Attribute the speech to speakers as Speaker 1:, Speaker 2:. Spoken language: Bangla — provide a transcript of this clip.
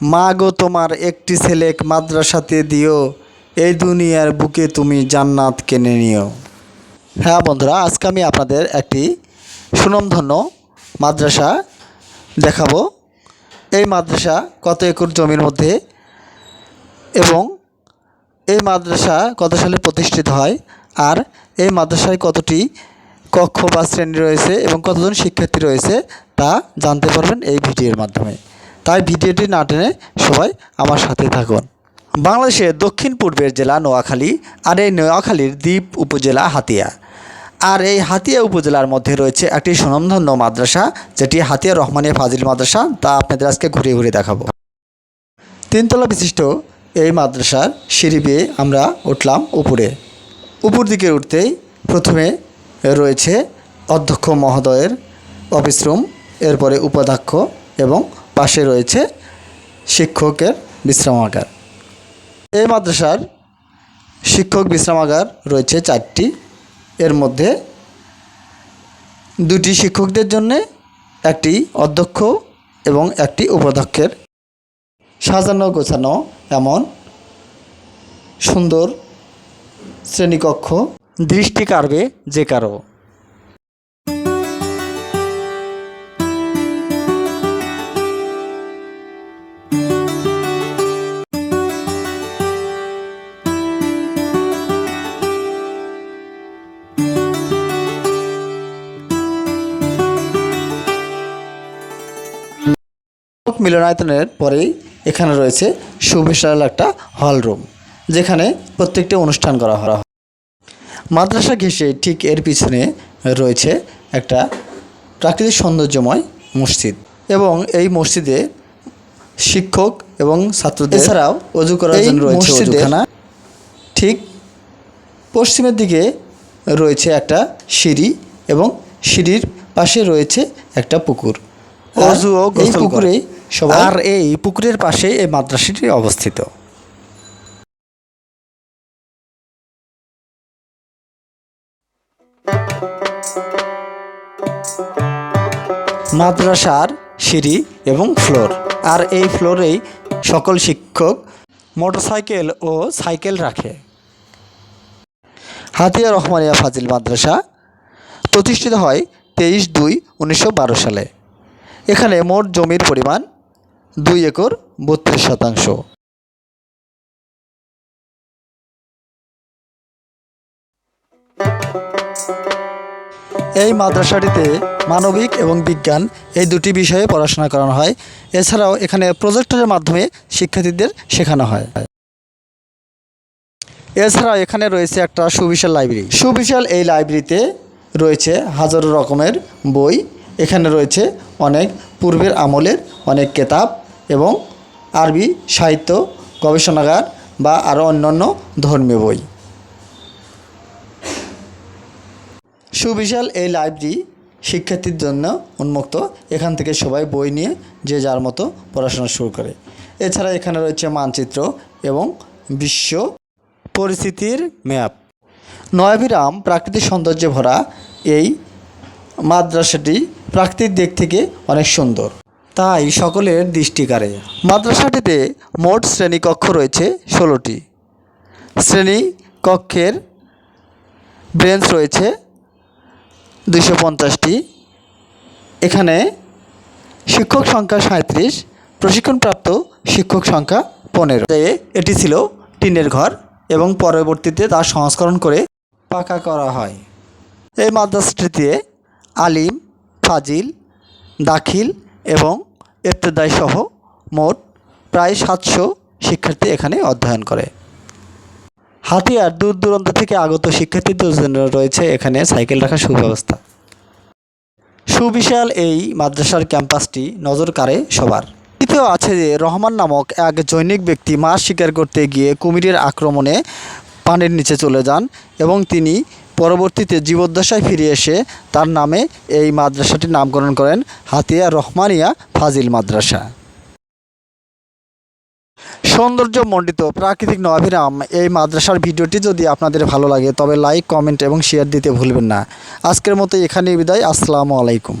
Speaker 1: মা গো, তোমার একটি ছেলে মাদ্রাসাতে দিও। এই দুনিয়ার বুকে তুমি জান্নাত কিনে নিও। হ্যাঁ বন্ধুরা, আজকে আমি আপনাদের একটি সুনামধন্য মাদ্রাসা দেখাবো। এই মাদ্রাসা কত একর জমির মধ্যে এবং এই মাদ্রাসা কত সালে প্রতিষ্ঠিত হয় আর এই মাদ্রাসায় কতটি কক্ষ বা শ্রেণি রয়েছে এবং কতজন শিক্ষার্থী রয়েছে তা জানতে পারবেন এই ভিডিওর মাধ্যমে। তাই ভিডিওটি না টেনে সবাই আমার সাথে থাকুন। বাংলাদেশের দক্ষিণ পূর্বের জেলা নোয়াখালী আর এই নোয়াখালীর দ্বীপ উপজেলা হাতিয়া। আর এই হাতিয়া উপজেলার মধ্যে রয়েছে একটি সুনামধন্য মাদ্রাসা, যেটি হাতিয়া রহমানিয়া ফাজিল মাদ্রাসা, তা আপনাদের আজকে ঘুরে ঘুরে দেখাবো। তিনতলা বিশিষ্ট এই মাদ্রাসার সিঁড়ি বেয়ে আমরা উঠলাম উপরে। উপর দিকে উঠতেই প্রথমে রয়েছে অধ্যক্ষ মহোদয়ের অফিস রুম, এরপরে উপাধ্যক্ষ এবং পাশে রয়েছে শিক্ষকের বিশ্রামাগার। এই মাদ্রাসার শিক্ষক বিশ্রামাগার রয়েছে চারটি। এর মধ্যে দুটি শিক্ষকদের জন্যে, একটি অধ্যক্ষ এবং একটি উপাধ্যক্ষের। সাজানো গোছানো এমন সুন্দর শ্রেণীকক্ষ দৃষ্টি কাড়বে যে কারও মিলনায়তনের পরেই এখানে রয়েছে সুবিশাল একটা হল রুম যেখানে প্রত্যেকটি অনুষ্ঠান করা হয়। মাদ্রাসা ঘেঁষে ঠিক এর পিছনে রয়েছে একটা প্রাকৃতিক সৌন্দর্যময় মসজিদ এবং এই মসজিদে শিক্ষক এবং ছাত্রদের এছাড়াও অজু করার জন্য রয়েছে অজুখানা। ঠিক পশ্চিমের দিকে রয়েছে একটা সিঁড়ি এবং সিঁড়ির পাশে রয়েছে একটা পুকুর। অজু ও এই পুকুরে সবাই আর এই পুকুরের পাশে এই মাদ্রাসাটি অবস্থিত। মাদ্রাসার সিঁড়ি এবং ফ্লোর। আর এই ফ্লোরেই সকল শিক্ষক মোটরসাইকেল ও সাইকেল রাখে। হাতিয়া রহমানিয়া ফাজিল মাদ্রাসা প্রতিষ্ঠিত হয় তেইশ দুই উনিশশো সালে। এখানে মোট জমির পরিমাণ দুই একর বত্রিশ শতাংশ। এই মাদ্রাসাটিতে মানবিক এবং বিজ্ঞান এই দুটি বিষয়ে পড়াশোনা করানো হয়। এছাড়াও এখানে প্রজেক্টরের মাধ্যমে শিক্ষার্থীদের শেখানো হয়। এছাড়াও এখানে রয়েছে একটা সুবিশাল লাইব্রেরি। সুবিশাল এই লাইব্রেরিতে রয়েছে হাজারো রকমের বই। এখানে রয়েছে অনেক পূর্বের আমলের অনেক কেতাব। এবং আরবি সাহিত্য, গবেষণাগার বা আরও অন্যান্য ধর্মীয় বই। সুবিশাল এই লাইব্রেরি শিক্ষার্থীর জন্য উন্মুক্ত। এখান থেকে সবাই বই নিয়ে যে যার মতো পড়াশোনা শুরু করে। এছাড়া এখানে রয়েছে মানচিত্র এবং বিশ্ব পরিস্থিতির ম্যাপ। নয়াবিরাম প্রাকৃতিক সৌন্দর্যে ভরা এই মাদ্রাসাটি প্রাকৃতিক দিক থেকে অনেক সুন্দর। তাই সকলের দৃষ্টি কাড়ে। মাদ্রাসাটিতে মোট শ্রেণীকক্ষ রয়েছে ষোলোটি। শ্রেণীকক্ষের বেঞ্চ রয়েছে দুশো পঞ্চাশটি। এখানে শিক্ষক সংখ্যা সাঁত্রিশ প্রশিক্ষণপ্রাপ্ত শিক্ষক সংখ্যা পনেরো। এটি ছিল টিনের ঘর এবং পরবর্তীতে তার সংস্করণ করে পাকা করা হয়। এই মাদ্রাসাটিতে আলিম, ফাজিল, দাখিল এবং সহ মোট প্রায় সাতশো শিক্ষার্থী এখানে অধ্যয়ন করে। হাতিয়ার দূর দূরান্ত থেকে আগত শিক্ষার্থীদের জন্য রয়েছে এখানে সাইকেল রাখার সুব্যবস্থা। সুবিশাল এই মাদ্রাসার ক্যাম্পাসটি নজর কাড়ে সবার। দ্বিতীয় আছে যে রহমান নামক এক জৈনিক ব্যক্তি মাছ শিকার করতে গিয়ে কুমিরের আক্রমণে পানির নিচে চলে যান এবং তিনি পরবর্তীতে জীবদ্দশায় ফিরে এসে তার নামে এই মাদ্রাসাটির নামকরণ করেন হাতিয়া রহমানিয়া ফাজিল মাদ্রাসা। সৌন্দর্যমণ্ডিত প্রাকৃতিক নভিরাম এই মাদ্রাসার ভিডিওটি যদি আপনাদের ভালো লাগে তবে লাইক, কমেন্ট এবং শেয়ার দিতে ভুলবেন না। আজকের মতো এখানেই বিদায়। আসসালামু আলাইকুম।